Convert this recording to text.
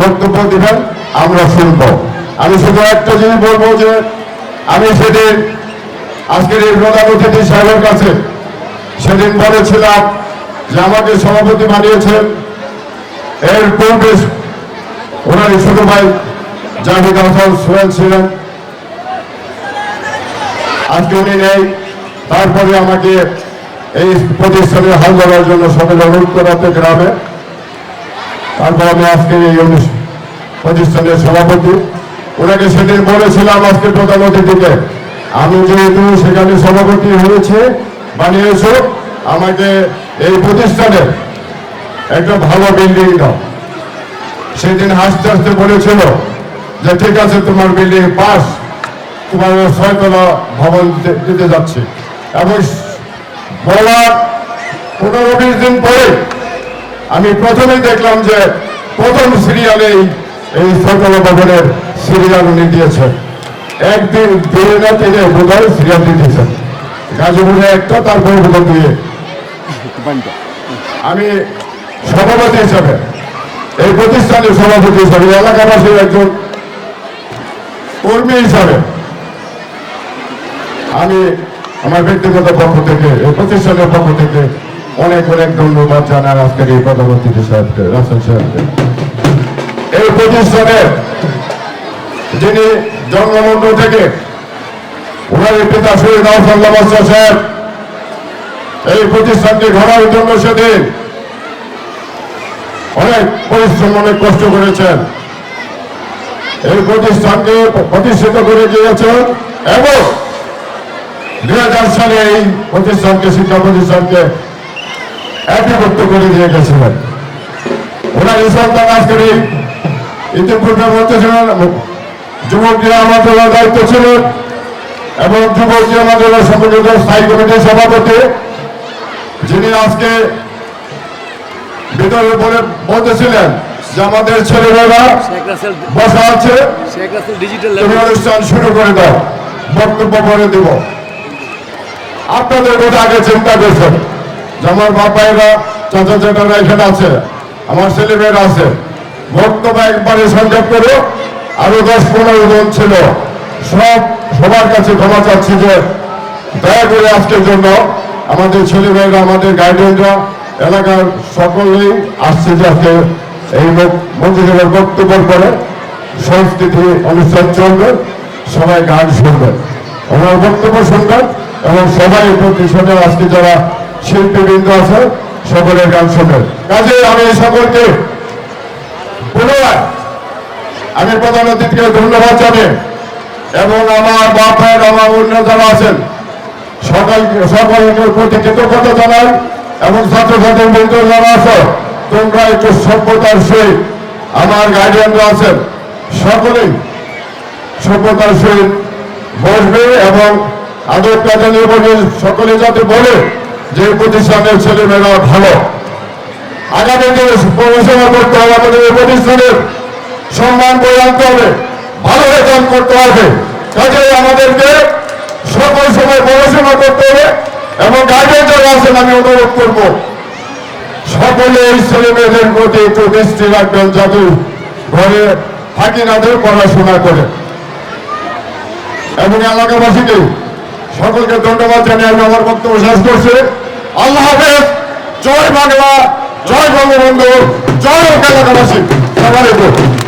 বক্তব্য দিবেন, আমরা শুনব। আমি শুধু একটা জিনিস বলব যে, আমি সেদিন আজকের এই প্রধান অতিথি সাহেবের কাছে সেদিন বলেছিলাম যে আমাকে সভাপতি বানিয়েছেন এর পূর্বে ওনার ছোট ভাই জাহিদ হাসান সোহেল ছিলেন। আজকে উনি নেই, তারপরে আমাকে এই প্রতিষ্ঠানে হাল ধরার জন্য সকলে অনুরোধ করাতে গ্রামে। তারপর আমি আজকে এই প্রতিষ্ঠানের সভাপতি। ওনাকে সেদিন বলেছিলাম আজকে প্রধান অতিথিকে, আমি যেহেতু সেখানে সভাপতি হয়েছে, বানিয়েছ, আমাকে এই প্রতিষ্ঠানে একটা ভালো বিল্ডিং দাও। সেদিন হাসতে হাসতে বলেছিল যে, ঠিক আছে, তোমার বিল্ডিং পাস, তোমার ছয়তলা ভবন দিতে যাচ্ছি। এবং বলার পনেরো বিশ দিন পরে আমি প্রথমেই দেখলাম যে প্রথম সিরিয়ালে এই ছয়তলা ভবনের সিরিয়াল উনি দিয়েছেন। একদিন দিয়ে না তিনি বোধহয় সিরিয়াল দিতেছেন গাজীপুরে একটা, তারপরে বোধহয় দিয়ে আমি সভাপতি হিসাবে, এই প্রতিষ্ঠানের সভাপতি হিসাবে, এলাকাবাসীর একজন কর্মী হিসাবে, আমি আমার ব্যক্তিগত পক্ষ থেকে, এই প্রতিষ্ঠানের পক্ষ থেকে অনেক অনেক ধন্যবাদ জানার আজকের এই প্রধানমন্ত্রী সাহেবকে, রাসেল সাহেবকে। এই প্রতিষ্ঠানের যিনি জন্মলগ্ন থেকে ওনার পিতা শহীদ আহসাল্লাহ সাহেব, এই প্রতিষ্ঠানকে ঘোরার জন্য সেদিন অনেক পরিশ্রম, অনেক কষ্ট করেছেন। এই প্রতিষ্ঠানকে প্রতিষ্ঠিত করে গিয়েছেন এবং দুই হাজার সালে এই প্রতিষ্ঠানকে, শিক্ষা প্রতিষ্ঠানকে একীভূত করে দিয়ে গেছিলেন ওনার সন্তান আজকের ইতিপূর্বে বলতেছিলেন যুবক আমাদের দায়িত্ব ছিল এবং যুবক আমাদের সংগঠিত স্থায়ী কমিটির সভাপতি যিনি আজকে ভিতরে বলে বলতেছিলেন যে আমাদের ছেলেমেয়েরা বসা আছে তুমি অনুষ্ঠান শুরু করে দাও বক্তব্য করে দেব। আপনাদের কথা আগে চিন্তা করছেন। আমার বাপাইরা চাচা চাচারা এখানে আছে, আমার ছেলেমেয়েরা আছে। বক্তব্য একবারে সংযোগ করো আরও দশ পনেরো জন ছিল। সব সবার কাছে ক্ষমা চাচ্ছি যে দয়া করে আজকের জন্য আমাদের ছেলেমেয়েরা আমাদের গার্ডিয়ানরা এলাকার সকলেই আসছে যে আজকে এই মন্ত্রিসভার বক্তব্য করে, সংস্কৃতি অনুষ্ঠান চলবে, সবাই গান শুনবেন ওনার বক্তব্য শুনবেন এবং সবাই প্রতিশোধে আজকে যারা শিল্পীবৃন্দ আছে, সকলের গান শুনবেন। কাজে আমি সকলকে পুনরায় আমি প্রধান অতিথিকে ধন্যবাদ জানাই এবং আমার বাপের আমার অন্য যারা আছেন, সকল সকলের প্রতি কৃতজ্ঞতা জানাই এবং ছাত্রছাত্রী বন্ধু যারা আছো, তোমরা একটু সভ্যতার সহিত আমার গার্ডিয়ানরা আছেন, সকলেই সভ্যতার সহিত বসবে এবং আদর বলে সকলে যাতে বলে যে প্রতিষ্ঠানের ছেলেমেয়েরা ভালো, আগামী দিনে গবেষণা করতে হবে, আমাদের এই প্রতিষ্ঠানের সম্মান বয়ে আনতে হবে, ভালো রেজাল্ট করতে হবে। কাজে আমাদেরকে সকল সময় গবেষণা করতে হবে এবং গার্জেন যারা আমি অনুরোধ করব। সকলে এই ছেলে মেয়েদের প্রতি একটু দৃষ্টি রাখবেন, যাতে ঘরে ফাঁকি না দিয়ে পড়াশোনা করে। এবং এলাকাবাসীকে সকলকে ধন্যবাদ জানিয়ে আমি আমার বক্তব্য শেষ করছি। আল্লাহ হাফেজ। জয় বাংলা জয় বঙ্গবন্ধু জয় এলাকাবাসী সবাই